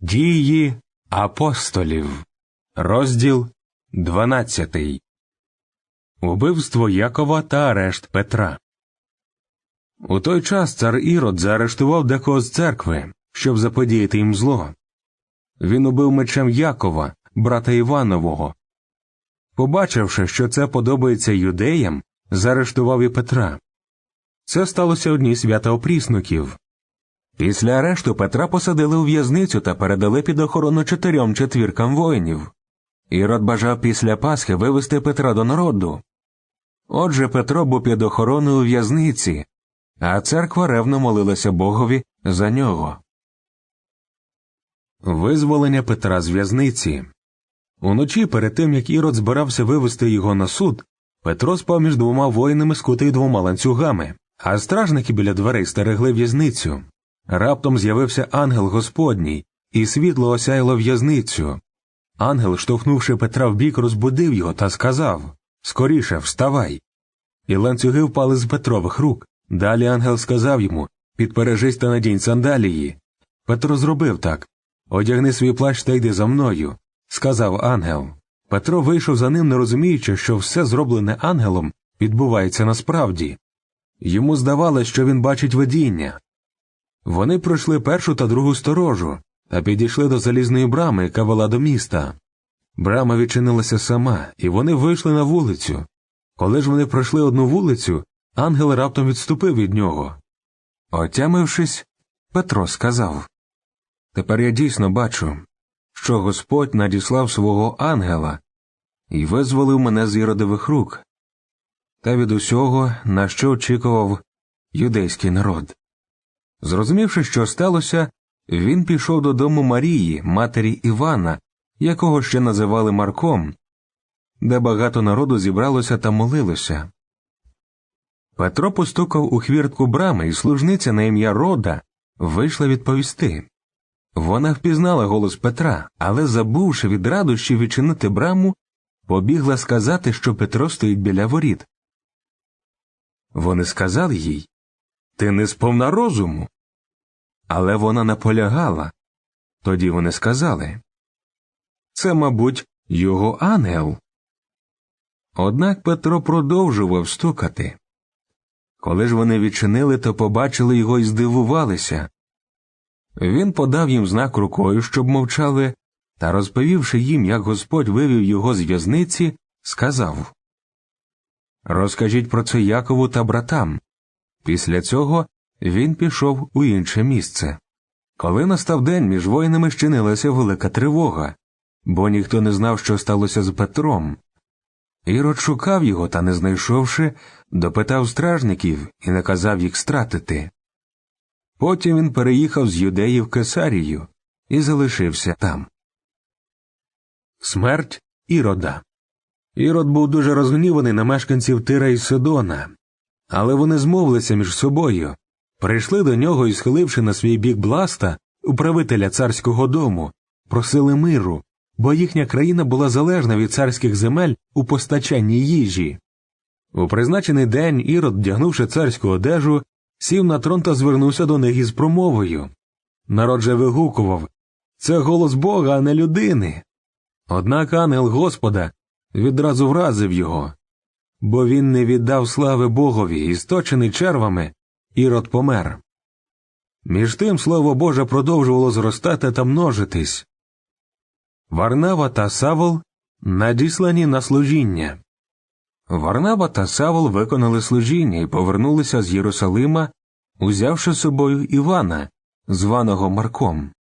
Дії апостолів, розділ 12. Убивство Якова та арешт Петра. У той час цар Ірод заарештував декого з церкви, щоб заподіяти їм зло. Він убив мечем Якова, брата Іванового. Побачивши, що це подобається юдеям, заарештував і Петра. Це сталося одні свята опріснуків. Після арешту Петра посадили у в'язницю та передали під охорону чотирьом четвіркам воїнів. Ірод бажав після Пасхи вивести Петра до народу. Отже, Петро був під охороною у в'язниці, а церква ревно молилася Богові за нього. Визволення Петра з в'язниці. Уночі, перед тим як Ірод збирався вивести його на суд, Петро спав між двома воїнами, скутий двома ланцюгами, а стражники біля дверей стерегли в'язницю. Раптом з'явився ангел Господній, і світло осяяло в'язницю. Ангел, штовхнувши Петра вбік, розбудив його та сказав Скоріше, вставай. І ланцюги впали з Петрових рук. Далі ангел сказав йому Підпережись та надінь сандалії. Петро зробив так Одягни свій плащ та йди за мною, сказав ангел. Петро вийшов за ним, не розуміючи, що все зроблене ангелом відбувається насправді. Йому здавалось, що він бачить видіння. Вони пройшли першу та другу сторожу та підійшли до залізної брами, яка вела до міста. Брама відчинилася сама, і вони вийшли на вулицю. Коли ж вони пройшли одну вулицю, ангел раптом відступив від нього. Отямившись, Петро сказав Тепер я дійсно бачу, що Господь надіслав свого ангела і визволив мене з іродових рук та від усього, на що очікував юдейський народ. Зрозумівши, що сталося, він пішов додому Марії, матері Івана, якого ще називали Марком, де багато народу зібралося та молилося. Петро постукав у хвіртку брами, і служниця на ім'я Рода вийшла відповісти. Вона впізнала голос Петра, але, забувши від радощів відчинити браму, побігла сказати, що Петро стоїть біля воріт. Вони сказали їй Ти не сповна розуму. Але вона наполягала. Тоді вони сказали Це, мабуть, його ангел. Однак Петро продовжував стукати. Коли ж вони відчинили, то побачили його і здивувалися. Він подав їм знак рукою, щоб мовчали, та, розповівши їм, як Господь вивів його з в'язниці, сказав Розкажіть про це Якову та братам. Після цього він пішов у інше місце. Коли настав день, між воїнами щинилася велика тривога, бо ніхто не знав, що сталося з Петром. Ірод шукав його та, не знайшовши, допитав стражників і наказав їх стратити. Потім він переїхав з юдеї в Кесарію і залишився там. Смерть Ірода Ірод був дуже розгніваний на мешканців Тира і Сидона, але вони змовилися між собою, прийшли до нього і, схиливши на свій бік бласта, управителя царського дому, просили миру, бо їхня країна була залежна від царських земель у постачанні їжі. У призначений день Ірод, вдягнувши царську одежу, сів на трон та звернувся до них із промовою. Народ же вигукував Це голос Бога, а не людини. Однак ангел Господа відразу вразив його, бо він не віддав слави Богові і, сточений червами, Ірод помер. Між тим слово Боже продовжувало зростати та множитись. Варнава та Савол надіслані на служіння. Варнава та Савол виконали служіння і повернулися з Єрусалима, узявши з собою Івана, званого Марком.